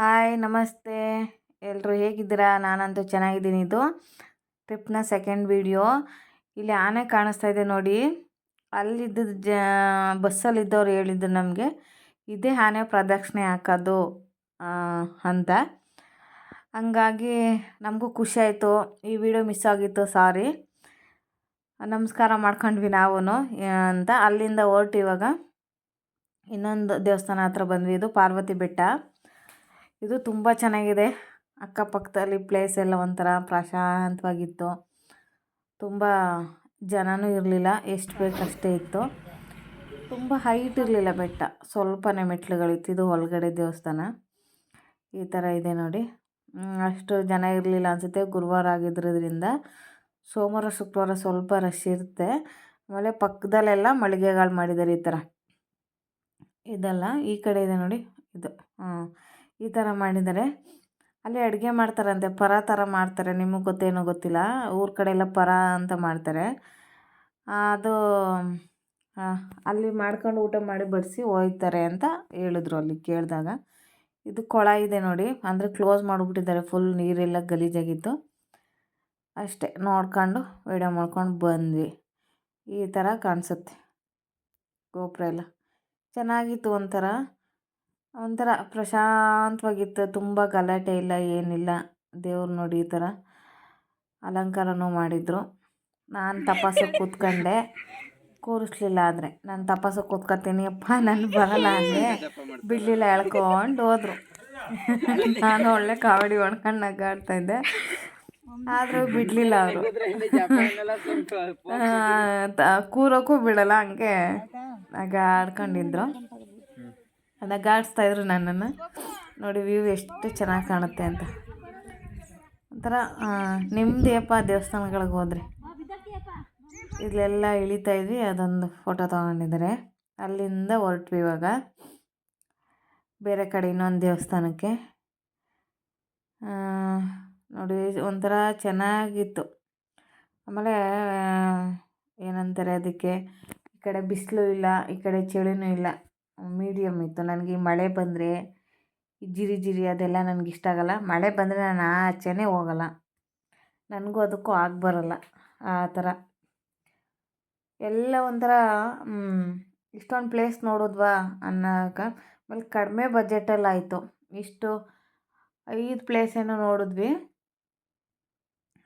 Hi ನಮಸ್ತೆ. ಎಲ್ಲರೂ ಹೇಗಿದ್ದೀರಾ? ನಾನಂತೂ ಚೆನ್ನಾಗಿದ್ದೀನಿ. ಇದು ಟ್ರಿಪ್ನ ಸೆಕೆಂಡ್ ವಿಡಿಯೋ ಇಲ್ಲಿ ಆನೆ ಕಾಣಿಸ್ತಾ ಇದೆ ನೋಡಿ. ಅಲ್ಲಿದ್ದ ಜ, ಬಸ್ಸಲ್ಲಿದ್ದವ್ರು ಹೇಳಿದ್ದು ನಮಗೆ, ಇದೇ ಆನೆ ಪ್ರದಕ್ಷಿಣೆ ಹಾಕೋದು ಅಂತ. ಹಂಗಾಗಿ ನಮಗೂ ಖುಷಿ ಆಯಿತು. ಈ ವಿಡಿಯೋ ಮಿಸ್ ಆಗಿತ್ತು ಸಾರಿ ನಮಸ್ಕಾರ ಮಾಡ್ಕೊಂಡ್ವಿ ನಾವು ಅಂತ. ಅಲ್ಲಿಂದ ಹೊರಟು ಇವಾಗ ಇನ್ನೊಂದು ದೇವಸ್ಥಾನ ಹತ್ರ ಬಂದ್ವಿ. ಇದು ಪಾರ್ವತಿ ಬೆಟ್ಟ. ಇದು ತುಂಬ ಚೆನ್ನಾಗಿದೆ. ಅಕ್ಕಪಕ್ಕದಲ್ಲಿ ಪ್ಲೇಸ್ ಎಲ್ಲ ಒಂಥರ ಪ್ರಶಾಂತವಾಗಿತ್ತು. ತುಂಬ ಜನನೂ ಇರಲಿಲ್ಲ. ಎಷ್ಟು ಬೇಕಷ್ಟೇ ಇತ್ತು. ತುಂಬ ಹೈಟ್ ಇರಲಿಲ್ಲ ಬೆಟ್ಟ. ಸ್ವಲ್ಪನೇ ಮೆಟ್ಲುಗಳಿತ್ತು. ಇದು ಒಳಗಡೆ ದೇವಸ್ಥಾನ. ಈ ಥರ ಇದೆ ನೋಡಿ. ಅಷ್ಟು ಜನ ಇರಲಿಲ್ಲ ಅನಿಸುತ್ತೆ. ಗುರುವಾರ ಆಗಿದ್ದರಿಂದ ಸೋಮವಾರ, ಶುಕ್ರವಾರ ಸ್ವಲ್ಪ ರಶ್ ಇರುತ್ತೆ. ಆಮೇಲೆ ಪಕ್ಕದಲ್ಲೆಲ್ಲ ಮಳಿಗೆಗಳು ಮಾಡಿದ್ದಾರೆ ಈ ಥರ ಇದೆಲ್ಲ ಈ ಕಡೆ ಇದೆ ನೋಡಿ. ಇದು ಹಾಂ ಈ ಥರ ಮಾಡಿದ್ದಾರೆ. ಅಲ್ಲಿ ಅಡುಗೆ ಮಾಡ್ತಾರಂತೆ. ಪರ ಥರ ಮಾಡ್ತಾರೆ. ನಿಮಗೆ ಗೊತ್ತೇನೋ ಗೊತ್ತಿಲ್ಲ. ಊರ ಕಡೆ ಎಲ್ಲ ಪರ ಅಂತ ಮಾಡ್ತಾರೆ. ಅದು ಅಲ್ಲಿ ಮಾಡ್ಕೊಂಡು ಊಟ ಮಾಡಿ ಬಡಿಸಿ ಒಯ್ತಾರೆ ಅಂತ ಹೇಳಿದ್ರು ಅಲ್ಲಿ ಕೇಳಿದಾಗ. ಇದು ಕೊಳ ಇದೆ ನೋಡಿ. ಅಂದರೆ ಕ್ಲೋಸ್ ಮಾಡಿಬಿಟ್ಟಿದ್ದಾರೆ. ಫುಲ್ ನೀರೆಲ್ಲ ಗಲೀಜಾಗಿತ್ತು. ಅಷ್ಟೇ. ನೋಡ್ಕೊಂಡು ವೀಡಿಯೋ ಮಾಡ್ಕೊಂಡು ಬಂದ್ವಿ. ಈ ಥರ ಕಾಣಿಸುತ್ತೆ ಗೋಪುರ ಎಲ್ಲ. ಚೆನ್ನಾಗಿತ್ತು ಒಂಥರ. ಒಂಥರ ಪ್ರಶಾಂತವಾಗಿತ್ತು, ತುಂಬ ಗಲಾಟೆ ಇಲ್ಲ, ಏನಿಲ್ಲ, ದೇವ್ರು ನೋಡಿ ಈ ಥರ ಅಲಂಕಾರನೂ ಮಾಡಿದರು. ನಾನು ತಪಾಸಕ್ಕೆ ಕೂತ್ಕೊಂಡೆ. ಕೂರಿಸ್ಲಿಲ್ಲ ಆದರೆ. ನಾನು ತಪಾಸಕ್ಕೆ ಕೂತ್ಕೊತೀನಿ, ಅಪ್ಪ, ನಾನು ಬರಲ್ಲ ಅಂದರೆ ಬಿಡಲಿಲ್ಲ, ಎಳ್ಕೊಂಡು ಹೋದರು. ನಾನು ಒಳ್ಳೆ ಕಾಮಿಡಿ ಹೊಡ್ಕೊಂಡು ನಗಾಡ್ತಾ ಇದ್ದೆ. ಆದರೂ ಬಿಡಲಿಲ್ಲ ಅವರು. ಕೂರೋಕ್ಕೂ ಬಿಡಲ್ಲ, ಹಂಗೆ ನಗಾಡ್ಕೊಂಡಿದ್ರು. ನಗಾಡಿಸ್ತಾ ಇದ್ರು ನನ್ನನ್ನು. ನೋಡಿ ವ್ಯೂ ಎಷ್ಟು ಚೆನ್ನಾಗಿ ಕಾಣುತ್ತೆ ಅಂತ. ಒಂಥರ ನೆಮ್ಮದಿಯಪ್ಪ ದೇವಸ್ಥಾನಗಳಿಗೆ ಹೋದರೆ. ಇಲ್ಲೆಲ್ಲ ಇಳಿತಾ ಇದ್ವಿ, ಅದೊಂದು ಫೋಟೋ ತೊಗೊಂಡಿದ್ದಾರೆ. ಅಲ್ಲಿಂದ ಹೊರಟ್ವಿ ಇವಾಗ. ಬೇರೆ ಕಡೆ ಇನ್ನೊಂದು ದೇವಸ್ಥಾನಕ್ಕೆ. ನೋಡಿ, ಒಂಥರ ಚೆನ್ನಾಗಿತ್ತು. ಆಮೇಲೆ ಏನಂತಾರೆ ಅದಕ್ಕೆ, ಈ ಕಡೆ ಬಿಸಿಲು ಇಲ್ಲ, ಈ ಕಡೆ ಚಳಿನೂ ಇಲ್ಲ. ಮೀಡಿಯಮ್ ಇತ್ತು. ನನಗೆ ಈ ಮಳೆ ಬಂದರೆ ಜಿರಿ ಜಿರಿ ಅದೆಲ್ಲ ನನಗೆ ಇಷ್ಟ ಆಗಲ್ಲ. ಮಳೆ ಬಂದರೆ ನಾನು ಆಚೆನೇ ಹೋಗಲ್ಲ. ನನಗೂ ಅದಕ್ಕೂ ಆಗಿ ಬರಲ್ಲ ಆ ಥರ. ಎಲ್ಲ ಒಂಥರ ಇಷ್ಟೊಂದು ಪ್ಲೇಸ್ ನೋಡಿದ್ವಾ ಅನ್ನೋಕ ಆಮೇಲೆ ಕಡಿಮೆ ಬಜೆಟಲ್ಲಿ ಆಯಿತು. ಇಷ್ಟು ಐದು ಪ್ಲೇಸ್ ಏನೋ ನೋಡಿದ್ವಿ.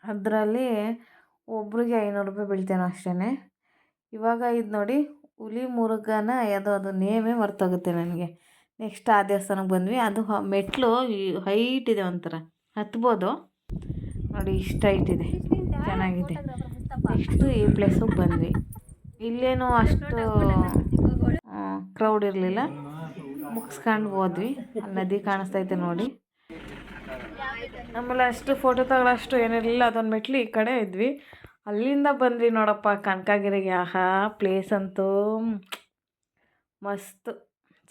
ಅದರಲ್ಲಿ ಒಬ್ರಿಗೆ ಐನೂರು ರೂಪಾಯಿ ಬೀಳ್ತೇನೋ ಅಷ್ಟೇ ಇವಾಗ ಇದು ನೋಡಿ ಹುಲಿ ಮುರುಗನ ಯಾವುದೋ ಅದು ನೇಮೇ ಮರ್ತೋಗುತ್ತೆ ನನಗೆ. ನೆಕ್ಸ್ಟ್ ಆ ದೇವಸ್ಥಾನಕ್ಕೆ ಬಂದ್ವಿ. ಅದು ಮೆಟ್ಲು ಹೈಟ್ ಇದೆ ಒಂಥರ. ಹತ್ಬೋದು. ನೋಡಿ ಇಷ್ಟು ಹೈಟ್ ಇದೆ. ಚೆನ್ನಾಗಿದೆ. ನೆಕ್ಸ್ಟು ಈ ಪ್ಲೇಸಿಗೆ ಬಂದ್ವಿ. ಇಲ್ಲೇನು ಅಷ್ಟು ಕ್ರೌಡ್ ಇರಲಿಲ್ಲ. ಮುಗಿಸ್ಕೊಂಡು ಹೋದ್ವಿ. ಅಲ್ಲಿ ನದಿ ಕಾಣಿಸ್ತೈತೆ ನೋಡಿ. ಆಮೇಲೆ ಅಷ್ಟು ಫೋಟೋ ತಗೊಳ್ಳೋಷ್ಟು ಏನಿರಲಿಲ್ಲ. ಅದೊಂದು ಮೆಟ್ಲು ಈ ಕಡೆ ಇದ್ವಿ. ಅಲ್ಲಿಂದ ಬಂದ್ವಿ ನೋಡಪ್ಪ, ಕನಕಗಿರಿಗೆ. ಆಹಾ ಪ್ಲೇಸ್ ಅಂತೂ ಮಸ್ತ್.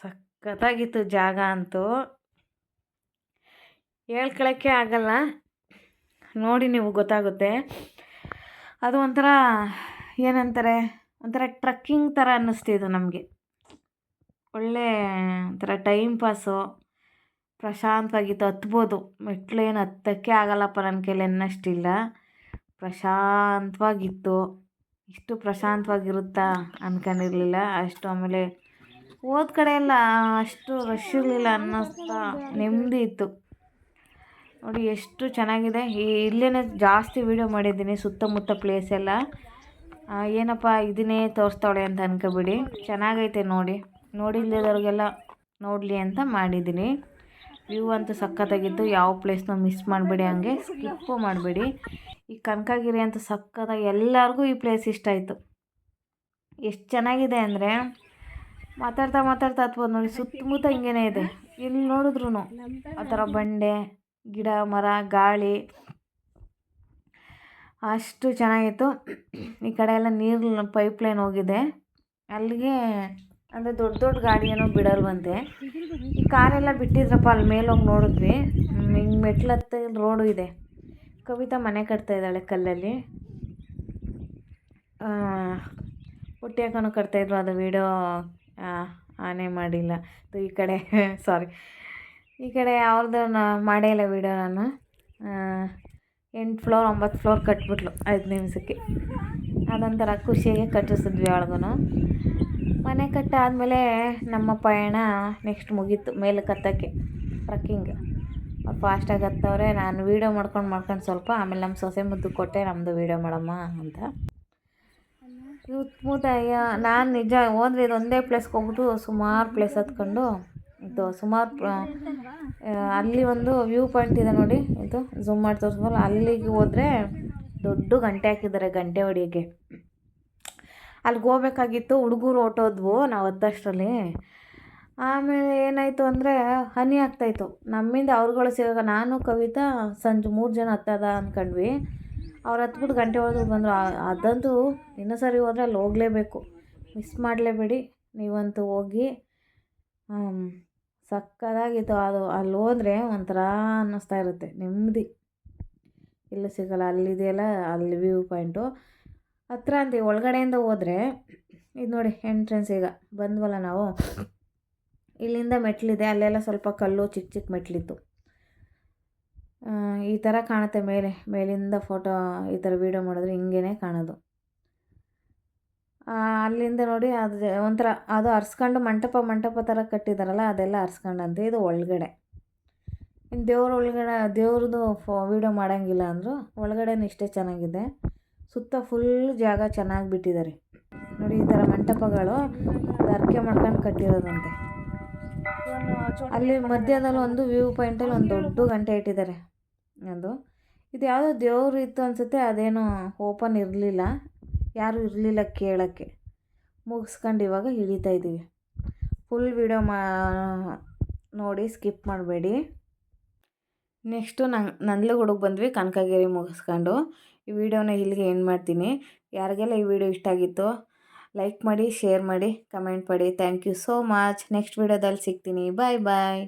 ಸಖತ್ತಾಗಿತ್ತು ಜಾಗ ಅಂತೂ. ಹೇಳ್ಕೊಳಕ್ಕೆ ಆಗಲ್ಲ. ನೋಡಿ ನೀವು, ಗೊತ್ತಾಗುತ್ತೆ. ಅದು ಒಂಥರ ಏನಂತಾರೆ, ಒಂಥರ ಟ್ರಕ್ಕಿಂಗ್ ಥರ ಅನ್ನಿಸ್ತಿದ್ದು ನಮಗೆ. ಒಳ್ಳೆ ಒಂಥರ ಟೈಮ್ ಪಾಸು. ಪ್ರಶಾಂತವಾಗಿತ್ತು, ಹತ್ಬೋದು. ಮೆಟ್ಲೇನು ಹತ್ತಕ್ಕೆ ಆಗಲ್ಲಪ್ಪ ನನ್ನ ಕೈಲಿ ಅನ್ನೋಷ್ಟಿಲ್ಲ ಪ್ರಶಾಂತವಾಗಿತ್ತು. ಇಷ್ಟು ಪ್ರಶಾಂತವಾಗಿರುತ್ತಾ ಅಂದ್ಕೊಂಡಿರಲಿಲ್ಲ ಅಷ್ಟು ಆಮೇಲೆ ಹೋದ ಕಡೆ ಎಲ್ಲ ಅಷ್ಟು ರಶ್ ಇರಲಿಲ್ಲ ಅನ್ನಿಸ್ತಾ ನೆಮ್ಮದಿ ಇತ್ತು. ನೋಡಿ ಎಷ್ಟು ಚೆನ್ನಾಗಿದೆ. ಇಲ್ಲೇ ಜಾಸ್ತಿ ವೀಡಿಯೋ ಮಾಡಿದ್ದೀನಿ ಸುತ್ತಮುತ್ತ ಪ್ಲೇಸ್ ಎಲ್ಲ. ಏನಪ್ಪ ಇದನ್ನೇ ತೋರಿಸ್ತಾಳೆ ಅಂತ ಅನ್ಕೋಬಿಡಿ. ಚೆನ್ನಾಗೈತೆ ನೋಡಿ. ನೋಡಿಲ್ಲದವ್ರಿಗೆಲ್ಲ ನೋಡಲಿ ಅಂತ ಮಾಡಿದ್ದೀನಿ. ವ್ಯೂ ಅಂತೂ ಸಖತ್ತಾಗಿತ್ತು. ಯಾವ ಪ್ಲೇಸ್ನ ಮಿಸ್ ಮಾಡಬೇಡಿ ಹಂಗೆ. ಸ್ಕಿಪ್ಪು ಮಾಡಬೇಡಿ. ಈ ಕನಕಗಿರಿ ಅಂತ ಸಕ್ಕತ್ತಾಗಿ ಎಲ್ಲರಿಗೂ ಈ ಪ್ಲೇಸ್ ಇಷ್ಟ ಆಯಿತು. ಎಷ್ಟು ಚೆನ್ನಾಗಿದೆ ಅಂದರೆ ಮಾತಾಡ್ತಾ ಮಾತಾಡ್ತಾ ಹತ್ಬೋದು ನೋಡಿ, ಸುತ್ತಮುತ್ತ ಹಿಂಗೇನೆ ಇದೆ. ಇಲ್ಲಿ ನೋಡಿದ್ರು ಆ ಥರ ಬಂಡೆ, ಗಿಡ, ಮರ, ಗಾಳಿ ಅಷ್ಟು ಚೆನ್ನಾಗಿತ್ತು. ಈ ಕಡೆ ಎಲ್ಲ ನೀರು ಪೈಪ್ ಲೈನ್ ಹೋಗಿದೆ. ಅಲ್ಲಿಗೆ ಅಂದರೆ ದೊಡ್ಡ ದೊಡ್ಡ ಗಾಡಿ ಏನೋ ಬಿಡಲ್ವಂತೆ. ಈ ಕಾರೆಲ್ಲ ಬಿಟ್ಟಿದ್ರಪ್ಪ, ಅಲ್ಲಿ ಮೇಲೋಗಿ ನೋಡಿದ್ವಿ. ಹಿಂಗೆ ಮೆಟ್ಲು ಹತ್ತ ರೋಡು ಇದೆ. ಕವಿತಾ ಮನೆ ಕಟ್ತಾ ಇದ್ದಾಳೆ ಕಲ್ಲಲ್ಲಿ. ಪುಟ್ಟಿ ಹಾಕೋನು ಕಟ್ತಾಯಿದ್ರು ಅದು ವೀಡಿಯೋ ಆನೆ ಮಾಡಿಲ್ಲ. ಈ ಕಡೆ ಸಾರಿ ಈ ಕಡೆ ಅವ್ರದ್ದು ಮಾಡೇ ಇಲ್ಲ ವೀಡಿಯೋ ನಾನು. ಎಂಟು ಫ್ಲೋರ್, ಒಂಬತ್ತು ಫ್ಲೋರ್ ಕಟ್ಬಿಟ್ಲು, ಐದು ನಿಮಿಷಕ್ಕೆ. ಅದೊಂಥರ ಖುಷಿಯಾಗಿ ಕಟ್ಟಿಸಿದ್ವಿ ಅವಳಿಗೂ ಮನೆ ಕಟ್ಟಾದಮೇಲೆ ನಮ್ಮ ಪಯಣ ನೆಕ್ಸ್ಟ್ ಮುಗೀತು, ಮೇಲೆ ಕತ್ತಕ್ಕೆ ಟ್ರಕ್ಕಿಂಗ್ ಫಾಸ್ಟಾಗಿ ಹತ್ತವ್ರೆ ನಾನು ವೀಡಿಯೋ ಮಾಡ್ಕೊಂಡು ಮಾಡ್ಕೊಂಡು ಸ್ವಲ್ಪ ಆಮೇಲೆ ನಮ್ಮ ಸೊಸೆ ಮುದ್ದು ಕೊಟ್ಟೆ ನಮ್ಮದು ವೀಡಿಯೋ ಮಾಡಮ್ಮ ಅಂತ. ಸುತ್ತಮುತ್ತ ಅಯ್ಯ, ನಾನು ನಿಜ ಹೋದ್ರೆ ಇದೊಂದೇ ಪ್ಲೇಸ್ಗೆ ಹೋಗ್ಬಿಟ್ಟು ಸುಮಾರು ಪ್ಲೇಸ್ ಹತ್ಕೊಂಡು, ಇದು ಸುಮಾರು ಅಲ್ಲಿ ಒಂದು ವ್ಯೂ ಪಾಯಿಂಟ್ ಇದೆ ನೋಡಿ, ಇದು ಝೂಮ್ ಮಾಡಿ ತೋರಿಸ್ಬೋದು. ಅಲ್ಲಿಗೆ ಹೋದರೆ ದೊಡ್ಡ ಗಂಟೆ ಹಾಕಿದ್ದಾರೆ ಗಂಟೆ ಹೊಡಿಯೋಕ್ಕೆ ಅಲ್ಲಿಗೆ ಹೋಗ್ಬೇಕಾಗಿತ್ತು, ಹುಡುಗರು ಹೊಟ್ಟೋದ್ವು ನಾವು ಹತ್ತಷ್ಟರಲ್ಲಿ. ಆಮೇಲೆ ಏನಾಯಿತು ಅಂದರೆ ಹನಿ ಆಗ್ತಾಯಿತ್ತು. ನಮ್ಮಿಂದ ಅವ್ರುಗಳು ಸಿಗಾಗ ನಾನು, ಕವಿತಾ, ಸಂಜೆ ಮೂರು ಜನ ಹತ್ತದ ಅಂದ್ಕೊಂಡ್ವಿ ಅವ್ರು ಹತ್ಬಿಟ್ಟು ಗಂಟೆ ಒಳಗೆ ಬಂದರು. ಅದಂತೂ ಇನ್ನೊಂದು ಸರಿ ಹೋದರೆ ಅಲ್ಲಿ ಹೋಗಲೇಬೇಕು. ಮಿಸ್ ಮಾಡಲೇಬೇಡಿ ನೀವಂತೂ ಹೋಗಿ ಸಕ್ಕತ್ತಾಗಿತ್ತು ಅದು ಅಲ್ಲಿ ಹೋದರೆ ಒಂಥರ ಅನ್ನಿಸ್ತಾ ಇರುತ್ತೆ. ನೆಮ್ಮದಿ. ಇಲ್ಲಿ ಸಿಗಲ್ಲ. ಅಲ್ಲಿದೆಯಲ್ಲ ಅಲ್ಲಿ ವ್ಯೂ ಪಾಯಿಂಟು. ಹತ್ರ ಅಂತೀವಿ ಒಳಗಡೆಯಿಂದ ಹೋದರೆ, ಇದು ನೋಡಿ, ಎಂಟ್ರೆನ್ಸ್ ಈಗ. ಬಂದ್ವಲ್ಲ ನಾವು. ಇಲ್ಲಿಂದ ಮೆಟ್ಲಿದೆ, ಅಲ್ಲೆಲ್ಲ ಸ್ವಲ್ಪ ಕಲ್ಲು ಚಿಕ್ಕ ಚಿಕ್ಕ ಮೆಟ್ಲಿತ್ತು. ಈ ಥರ ಕಾಣುತ್ತೆ ಮೇಲೆ, ಮೇಲಿಂದ ಫೋಟೋ ಈ ಥರ ವೀಡಿಯೋ ಮಾಡಿದ್ರೆ ಹಿಂಗೇ ಕಾಣೋದು. ಅಲ್ಲಿಂದ ನೋಡಿ, ಅದು ಒಂಥರ, ಅದು ಅರ್ಸ್ಕೊಂಡು ಮಂಟಪ ಮಂಟಪ ಥರ ಕಟ್ಟಿದಾರಲ್ಲ, ಅದೆಲ್ಲ ಅರ್ಸ್ಕೊಂಡಂತೆ. ಇದು ಒಳಗಡೆ. ಇನ್ನು ದೇವ್ರ ಒಳಗಡೆ, ದೇವ್ರದ್ದು ಫೋ ವೀಡಿಯೋ ಮಾಡೋಂಗಿಲ್ಲ ಅಂದರು, ಒಳಗಡೆನೂ ಇಷ್ಟೇ ಚೆನ್ನಾಗಿದೆ. ಸುತ್ತ ಫುಲ್ ಜಾಗ ಚೆನ್ನಾಗಿ ಬಿಟ್ಟಿದ್ದಾರೆ ನೋಡಿ, ಈ ಥರ ಮಂಟಪಗಳು ಅರ್ಕೆ ಮಾಡ್ಕೊಂಡು ಕಟ್ಟಿರೋದಂತೆ. ಅಲ್ಲಿ ಮಧ್ಯದಲ್ಲಿ ಒಂದು ವ್ಯೂ ಪಾಯಿಂಟಲ್ಲಿ ಒಂದು ದೊಡ್ಡ ಗಂಟೆ ಇಟ್ಟಿದ್ದಾರೆ. ಅದು. ಇದು ಯಾವುದೋ ದೇವ್ರು ಇತ್ತು ಅನಿಸುತ್ತೆ, ಅದೇನೋ ಓಪನ್ ಇರಲಿಲ್ಲ. ಯಾರೂ ಇರಲಿಲ್ಲ ಕೇಳೋಕ್ಕೆ. ಮುಗಿಸ್ಕೊಂಡು ಇವಾಗ ಇಳಿತಾ ಇದ್ದೀವಿ. ಫುಲ್ ವಿಡಿಯೋ ಮಾ, ನೋಡಿ ಸ್ಕಿಪ್ ಮಾಡಬೇಡಿ. ನೆಕ್ಸ್ಟು ನಂಗೆ ನಂದ್ಲಗೂಡಿಗೆ ಬಂದ್ವಿ, ಕನಕಗಿರಿ ಮುಗಿಸ್ಕೊಂಡು. ಈ ವಿಡಿಯೋನ ಇಲ್ಲಿಗೆ ಏನು ಮಾಡ್ತೀನಿ. ಯಾರಿಗೆಲ್ಲ ಈ ವಿಡಿಯೋ ಇಷ್ಟ ಆಗಿತ್ತು ಲೈಕ್ ಮಾಡಿ ಶೇರ್ ಮಾಡಿ ಕಮೆಂಟ್ ಮಾಡಿ. Thank you so much next ವಿಡಿಯೋದಲ್ಲಿ ಸಿಗ್ತೀನಿ. ಬಾಯ್ ಬಾಯ್